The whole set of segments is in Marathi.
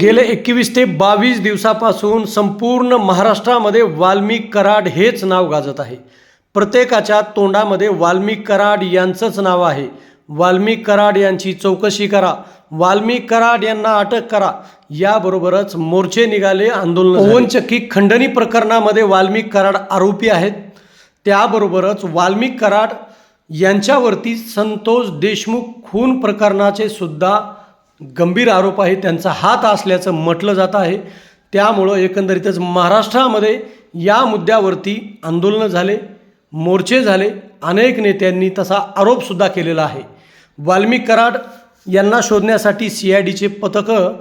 गेले एकवीस ते बावीस दिवसापासून संपूर्ण महाराष्ट्रामध्ये वाल्मिक कराड हेच नाव गाजत आहे. प्रत्येकाच्या तोंडामध्ये वाल्मिक कराड यांचंच नाव आहे. वाल्मिक कराड यांची चौकशी करा. वाल्मिक कराड यांना अटक करा. याबरोबरच मोर्चे निघाले आंदोलन पवनचक्की खंडणी प्रकरणामध्ये वाल्मिक कराड आरोपी आहेत. त्याबरोबरच वाल्मिक कराड यांच्यावरती संतोष देशमुख खून प्रकरणाचे सुद्धा गंभीर आरोप आहे त्यांचा हात असल्याचं म्हटलं जात आहे. त्यामुळं एकंदरीतच महाराष्ट्रामध्ये या मुद्द्यावरती आंदोलनं झाले मोर्चे झाले अनेक नेत्यांनी तसा आरोपसुद्धा केलेला आहे. वाल्मिक कराड यांना शोधण्यासाठी सी आय डीचे पथकं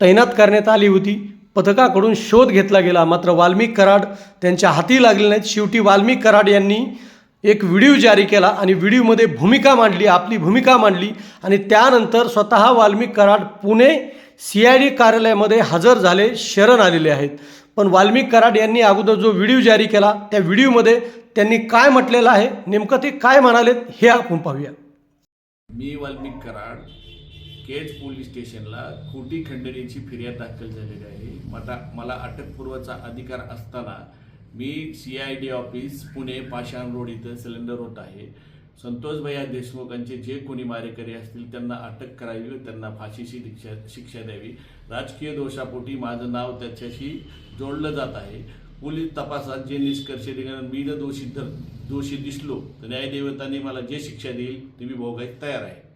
तैनात करण्यात आली होती. पथकाकडून शोध घेतला गेला मात्र वाल्मिक कराड त्यांच्या हाती लागले नाहीत. शेवटी वाल्मिक कराड यांनी एक व्हिडिओ जारी केला आणि व्हिडिओमध्ये भूमिका मांडली आपली भूमिका मांडली आणि त्यानंतर स्वतः Walmik Karad Pune C I D कार्यालयामध्ये हजर झाले शरण आलेले आहेत. पण वाल्मिक कराड यांनी अगोदर जो व्हिडिओ जारी केला त्या व्हिडिओमध्ये त्यांनी काय म्हटलेलं आहे नेमकं ते काय म्हणालेत हे आपण पाहूया. मी वाल्मिक कराड केज पोलीस स्टेशनला खोटी खंडणीची फिर्याद दाखल झालेली आहे. मला मला अटकपूर्वचा अधिकार असताना मी C I D office Pune Pashan road इथं सिलेंडर होत आहे. संतोष भैया देशमुखांचे जे कोणी मारेकरी असतील त्यांना अटक करावी व त्यांना फाशीची शिक्षा शिक्षा द्यावी. राजकीय दोषापोटी माझं नाव त्याच्याशी जोडलं जात आहे. पोलीस तपासात जे निष्कर्ष निघाले मी जर दोषी धर दोषी दिसलो तर न्यायदेवताने मला जे शिक्षा देईल ते मी भोगायला तयार आहे.